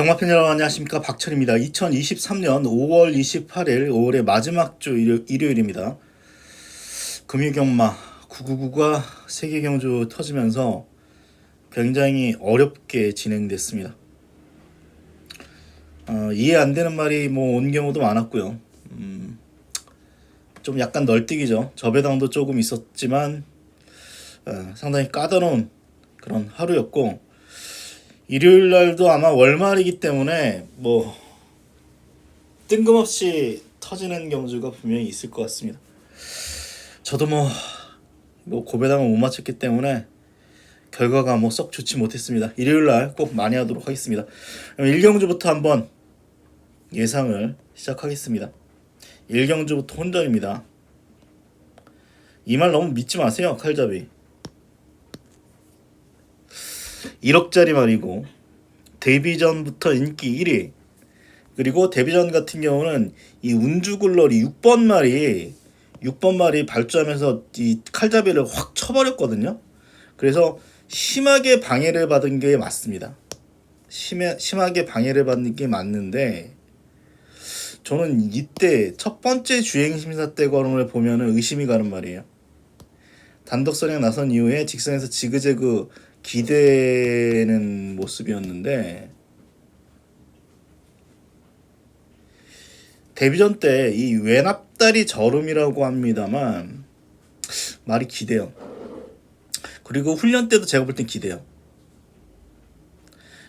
영화팬 여러분 안녕하십니까 박철입니다. 2023년 5월 28일 5월의 마지막 주 일요, 일요일입니다. 금유경마 999가 세계 경주 터지면서 굉장히 어렵게 진행됐습니다. 어, 이해 안 되는 말이 뭐 온 경우도 많았고요. 음, 좀 약간 널뛰기죠. 저배당도 조금 있었지만 어, 상당히 까다로운 그런 하루였고 일요일 날도 아마 월말이기 때문에 뭐 뜬금없이 터지는 경주가 분명히 있을 것 같습니다. 저도 뭐, 뭐 고배당을 못 맞췄기 때문에 결과가 뭐 썩 좋지 못했습니다. 일요일 날 꼭 많이 하도록 하겠습니다. 그럼 1경주부터 한번 예상을 시작하겠습니다. 1경주부터 혼전입니다. 이 말 너무 믿지 마세요, 칼잡이. 1억짜리 말이고 데뷔전부터 인기 1위 그리고 데뷔전 같은 경우는 이 운주글러리 6번 말이 6번 말이 발주하면서 이 칼잡이를 확 쳐버렸거든요. 그래서 심하게 방해를 받은 게 맞습니다. 심해, 심하게 방해를 받는 게 맞는데 저는 이때 첫 번째 주행 심사 때 걸음을 보면은 의심이 가는 말이에요. 단독 선행 나선 이후에 직선에서 지그재그 기대는 모습이었는데 데뷔전 때 이 외납다리 저름이라고 합니다만 말이 기대요. 그리고 훈련 때도 제가 볼 땐 기대요.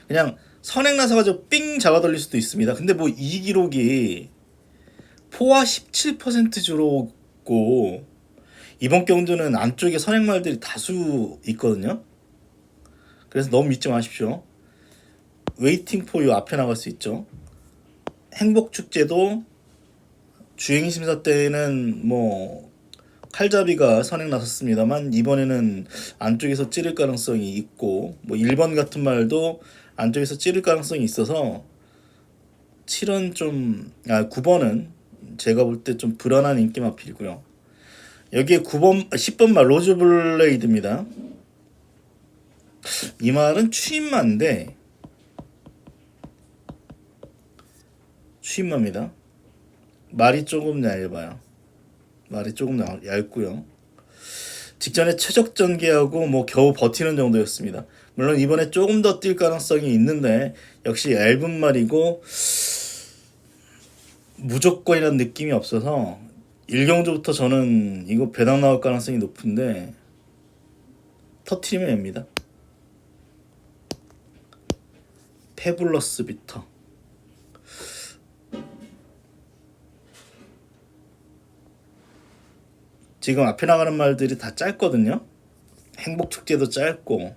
그냥 선행 나서가지고 삥 잡아 돌릴 수도 있습니다. 근데 뭐 이 기록이 포화 17% 주로고 이번 경주는 안쪽에 선행말들이 다수 있거든요. 그래서 너무 믿지 마십시오. 웨이팅 포유 앞에 나갈 수 있죠. 행복 축제도 주행 심사 때는 뭐 칼잡이가 선행 나섰습니다만 이번에는 안쪽에서 찌를 가능성이 있고 뭐 1번 같은 말도 안쪽에서 찌를 가능성이 있어서 7은 좀, 아, 9번은 제가 볼 때 좀 불안한 인기 마필이고요. 여기에 9번, 10번 말 로즈 블레이드입니다. 이 말은 추임마인데 추임마입니다. 말이 조금 얇아요. 말이 조금 얇고요. 직전에 최적 전개하고 뭐 겨우 버티는 정도였습니다. 물론 이번에 조금 더 뛸 가능성이 있는데 역시 얇은 말이고 무조건이라는 느낌이 없어서 1경주부터 저는 이거 배당 나올 가능성이 높은데 터트리면 됩니다. 페블러스 비터 지금 앞에 나가는 말들이 다 짧거든요. 행복 축제도 짧고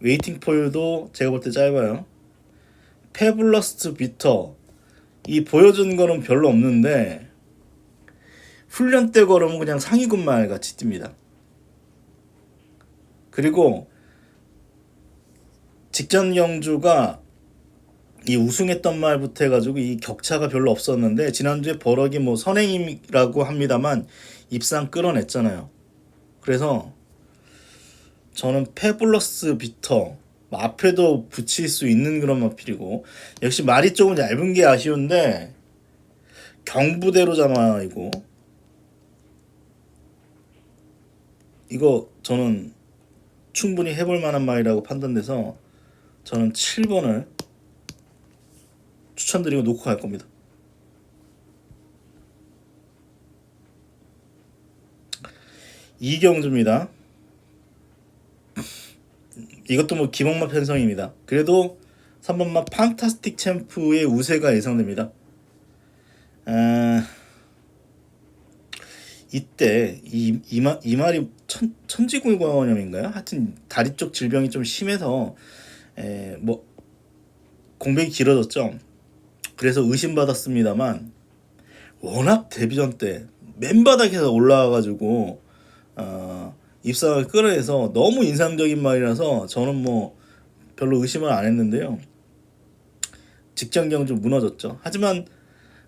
웨이팅 포유도 제가 볼 때 짧아요. 페블러스 비터 이 보여준 거는 별로 없는데 훈련 때 걸으면 그냥 상위군 말 같이 뜁니다. 그리고 직전 경주가 이 우승했던 말부터 해가지고 이 격차가 별로 없었는데 지난주에 버럭이 뭐 선행이라고 합니다만 입상 끌어냈잖아요. 그래서 저는 페블러스 비터 뭐 앞에도 붙일 수 있는 그런 마필이고 역시 말이 조금 얇은 게 아쉬운데 경부대로 자마이고 이거 저는 충분히 해볼 만한 말이라고 판단돼서 저는 7번을 추천드리고 놓고 갈 겁니다. 이경주입니다. 이것도 뭐 기복마 편성입니다. 그래도 3번마 판타스틱 챔프의 우세가 예상됩니다. 아, 이때 이, 이 마, 이 말이 천, 천지골관염인가요? 하여튼 다리 쪽 질병이 좀 심해서 에, 뭐 공백이 길어졌죠. 그래서 의심받았습니다만 워낙 데뷔전 때 맨바닥에서 올라와가지고 어, 입상을 끌어내서 너무 인상적인 말이라서 저는 뭐 별로 의심을 안 했는데요. 직전 경주 무너졌죠. 하지만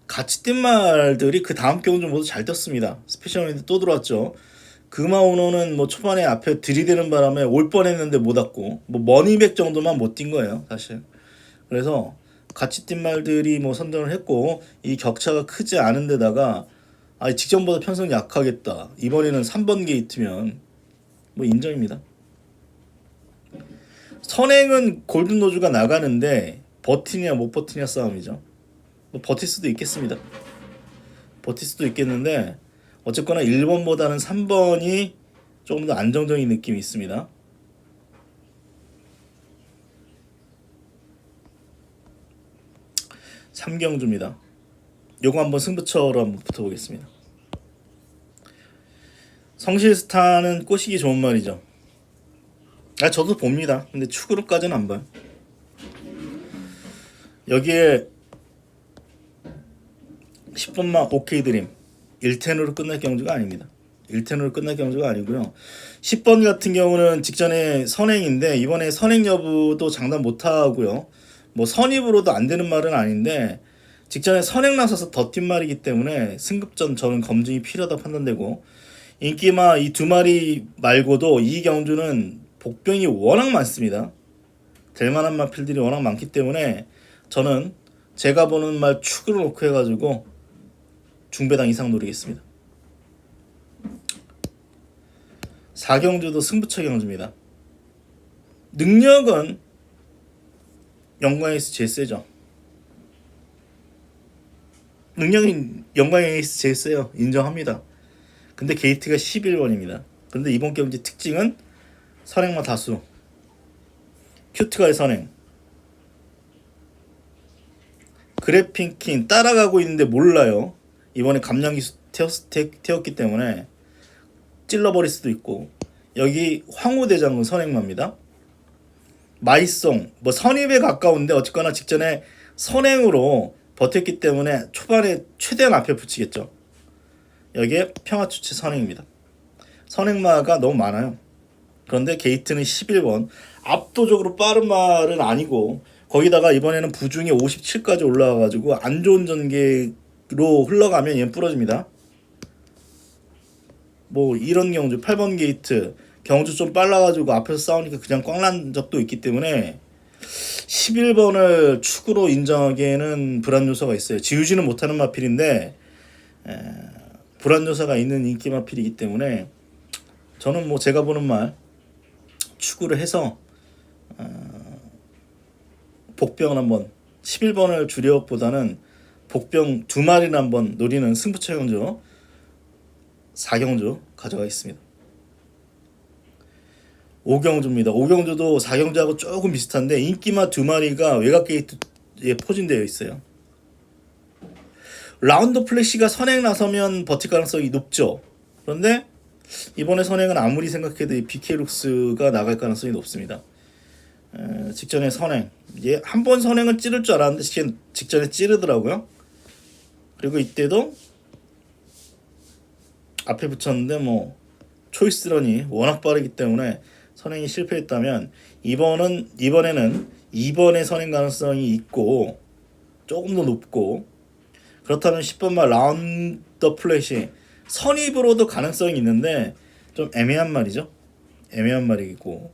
같이 뛴 말들이 그 다음 경주 모두 잘 떴습니다. 스페셜맨드 또 들어왔죠. 금화오너는 뭐 초반에 앞에 들이대는 바람에 올 뻔했는데 못 왔고 뭐 머니백 정도만 못 뛴 거예요 사실. 그래서 같이 뛴 말들이 뭐 선전을 했고 이 격차가 크지 않은 데다가 아 직전보다 편성이 약하겠다. 이번에는 3번 게이트면 뭐 인정입니다. 선행은 골든 노즈가 나가는데 버티냐 못 버티냐 싸움이죠. 뭐 버틸 수도 있겠습니다. 버틸 수도 있겠는데 어쨌거나 1번보다는 3번이 조금 더 안정적인 느낌이 있습니다. 삼경주입니다. 요거 한번 승부처로 한번 붙어보겠습니다. 성실스타는 꼬시기 좋은 말이죠. 아 저도 봅니다. 근데 축으로까지는 안 봐요. 여기에 10번만 오케이 드림 1텐으로 끝날 경주가 아닙니다. 1텐으로 끝날 경주가 아니고요. 10번 같은 경우는 직전에 선행인데 이번에 선행 여부도 장담 못 하고요. 뭐 선입으로도 안 되는 말은 아닌데 직전에 선행 나서서 더뛴 말이기 때문에 승급전 저는 검증이 필요하다 판단되고 인기마 이 두 마리 말고도 이 경주는 복병이 워낙 많습니다. 될 만한 마필들이 워낙 많기 때문에 저는 제가 보는 말 축을 놓고 해가지고 중배당 이상 노리겠습니다. 4경주도 승부처 경주입니다. 능력은 영광 에이스 제일 세죠. 능력이 영광 에이스 제일 세요. 인정합니다. 근데 게이트가 11번입니다. 근데 이번 경기 특징은 선행만 다수. 큐트가의 선행. 그래핑킹 따라가고 있는데 몰라요. 이번에 감량기 태웠, 태, 태웠 기 때문에 찔러버릴 수도 있고 여기 황후 대장은 선행마입니다. 마이송 뭐 선입에 가까운데 어쨌거나 직전에 선행으로 버텼기 때문에 초반에 최대한 앞에 붙이겠죠. 여기에 평화주체 선행입니다. 선행마가 너무 많아요. 그런데 게이트는 11번 압도적으로 빠른 말은 아니고 거기다가 이번에는 부중에 57까지 올라와가지고 안 좋은 전개로 흘러가면 얘는 부러집니다. 뭐 이런 경주 8번 게이트 경주 좀 빨라가지고 앞에서 싸우니까 그냥 꽝 난 적도 있기 때문에 11번을 축으로 인정하기에는 불안 요소가 있어요. 지우지는 못하는 마필인데 에, 불안 요소가 있는 인기 마필이기 때문에 저는 뭐 제가 보는 말 축구를 해서 어, 복병을 한번 11번을 주력보다는 복병 두 마리를 한번 노리는 승부처 경주 4경주 가져가겠습니다. 5경주입니다. 5경주도 4경주하고 조금 비슷한데 인기마 두 마리가 외곽 게이트에 포진되어 있어요. 라운드 플래시가 선행 나서면 버틸 가능성이 높죠. 그런데 이번에 선행은 아무리 생각해도 이 BK룩스가 나갈 가능성이 높습니다. 에, 직전에 선행, 이제 한번 선행을 찌를 줄 알았는데 직전, 직전에 찌르더라고요. 그리고 이때도 앞에 붙였는데 뭐 초이스런이 워낙 빠르기 때문에 선행이 실패했다면 이번은 이번에는 2번의 선행 가능성이 있고 조금 더 높고 그렇다면 10번만 라운드 플래시 선입으로도 가능성이 있는데 좀 애매한 말이죠. 애매한 말이고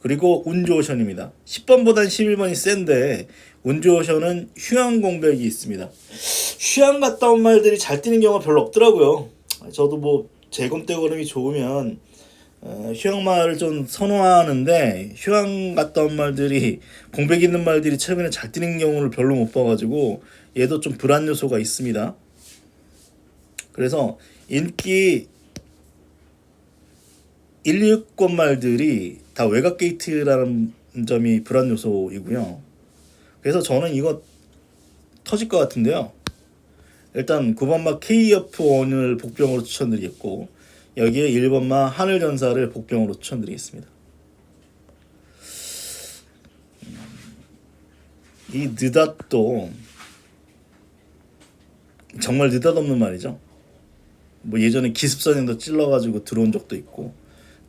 그리고 운조오션입니다. 10번보단 11번이 센데 운조오션은 휴양 공백이 있습니다. 휴양 갔다 온 말들이 잘 뛰는 경우가 별로 없더라고요. 저도 뭐 재검 때걸음이 좋으면 어, 휴양말을 좀 선호하는데 휴양 온 말들이 공백 있는 말들이 최근에 잘 뛰는 경우를 별로 못 봐가지고 얘도 좀 불안 요소가 있습니다. 그래서 인기 1, 2권 말들이 다 외곽 게이트라는 점이 불안 요소이고요. 그래서 저는 이거 터질 것 같은데요. 일단 9번마 KF1을 복병으로 추천드리겠고 여기에 1번마 하늘전사를 복병으로 추천드리겠습니다. 이 느닷도 정말 느닷없는 말이죠. 뭐 예전에 기습선행도 찔러가지고 들어온 적도 있고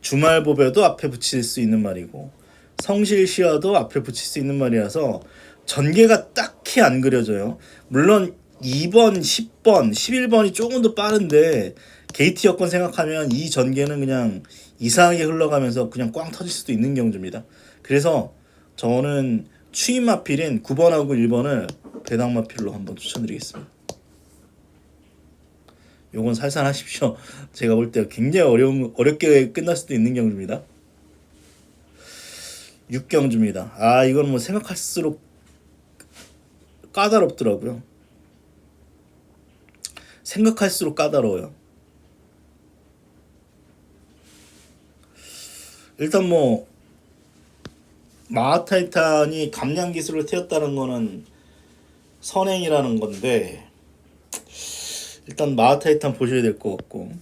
주말보배도 앞에 붙일 수 있는 말이고 성실시와도 앞에 붙일 수 있는 말이라서 전개가 딱히 안 그려져요. 물론 2번, 10번, 11번이 조금 더 빠른데 게이트 여건 생각하면 이 전개는 그냥 이상하게 흘러가면서 그냥 꽝 터질 수도 있는 경주입니다. 그래서 저는 추임 마필인 9번하고 1번을 배당 마필로 한번 추천드리겠습니다. 요건 살살하십시오. 제가 볼 때 굉장히 어려운 어렵게 끝날 수도 있는 경주입니다. 6경주입니다. 아 이건 뭐 생각할수록 까다롭더라고요. 생각할수록 까다로워요. 일단 뭐 마하타이탄이 감량 기술을 태웠다는 거는 선행이라는 건데 일단 마하타이탄 보셔야 될 것 같고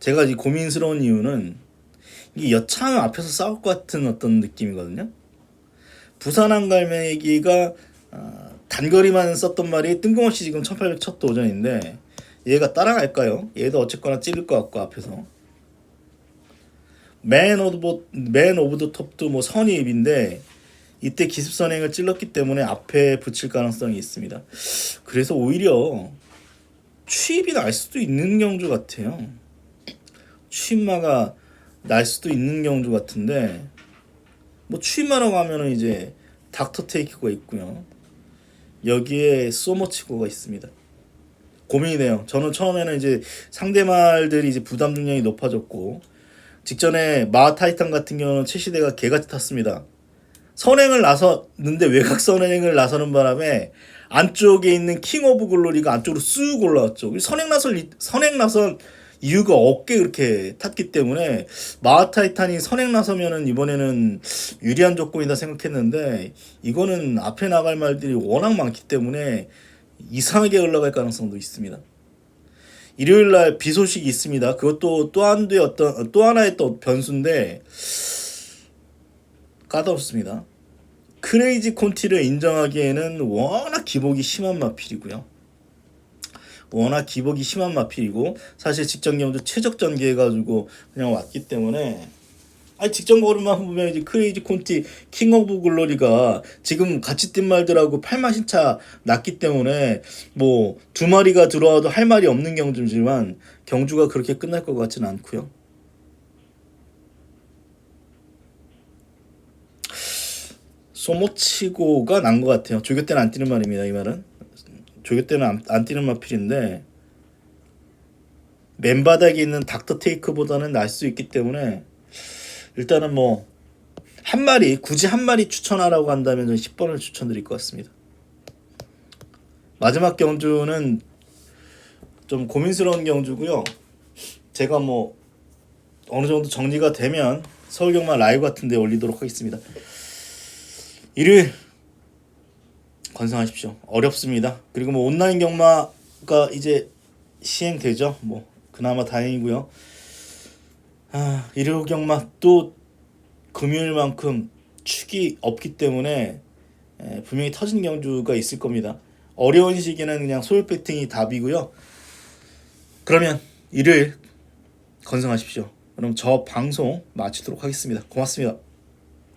제가 이 고민스러운 이유는 이 여차하면 앞에서 싸울 것 같은 어떤 느낌이거든요. 부산 한갈매기가 아, 단거리만 썼던 말이 뜬금없이 지금 1800 첫 도전인데 얘가 따라갈까요? 얘도 어쨌거나 찌를 것 같고 앞에서 맨 오브 맨 오브 더 톱도 뭐 선입인데 이때 기습 선행을 찔렀기 때문에 앞에 붙일 가능성이 있습니다. 그래서 오히려 취입이 날 수도 있는 경주 같아요. 취입마가 날 수도 있는 경주 같은데 뭐 취입마라고 하면은 이제 닥터 테이크가 있고요. 여기에 소머치고가 있습니다. 고민이네요. 저는 처음에는 이제 상대 말들이 이제 부담 중량이 높아졌고 직전에 마타이탄 같은 경우는 최시대가 개같이 탔습니다. 선행을 나섰는데 외곽 선행을 나서는 바람에 안쪽에 있는 킹 오브 글로리가 안쪽으로 쑥 올라왔죠. 선행 나선 선행 나선 이유가 없게 그렇게 탔기 때문에 마하타이탄이 선행 나서면은 이번에는 유리한 조건이다 생각했는데 이거는 앞에 나갈 말들이 워낙 많기 때문에 이상하게 올라갈 가능성도 있습니다. 일요일 날 비 소식이 있습니다. 그것도 또 한도의 어떤 또 하나의 또 변수인데 까다롭습니다. 크레이지 콘티를 인정하기에는 워낙 기복이 심한 마필이고요. 워낙 기복이 심한 마필이고 사실 직전 경도 최적 전개해가지고 그냥 왔기 때문에 아니 직전 거리만 보면 이제 크레이지 콘티 킹 오브 글로리가 지금 같이 뛴 말들하고 8마신 차 났기 때문에 뭐 두 마리가 들어와도 할 말이 없는 경주지만 경주가 그렇게 끝날 것 같지는 않고요. 소모치고가 난 것 같아요. 조교 때는 안 뛰는 말입니다. 이 말은 조교 때는 안, 안 뛰는 마필인데 맨바닥에 있는 닥터 테이크보다는 날 수 있기 때문에 일단은 뭐 한 마리 굳이 한 마리 추천하라고 한다면 저는 10번을 추천드릴 것 같습니다. 마지막 경주는 좀 고민스러운 경주고요. 제가 뭐 어느 정도 정리가 되면 서울 경마 라이브 같은데 올리도록 하겠습니다. 일요일 건승하십시오. 어렵습니다. 그리고 뭐 온라인 경마가 이제 시행되죠. 뭐 그나마 다행이고요. 아, 일요 경마 또 금요일만큼 축이 없기 때문에 에, 분명히 터진 경주가 있을 겁니다. 어려운 시기는 그냥 소요 배팅이 답이고요. 그러면 일요일 건승하십시오. 그럼 저 방송 마치도록 하겠습니다. 고맙습니다.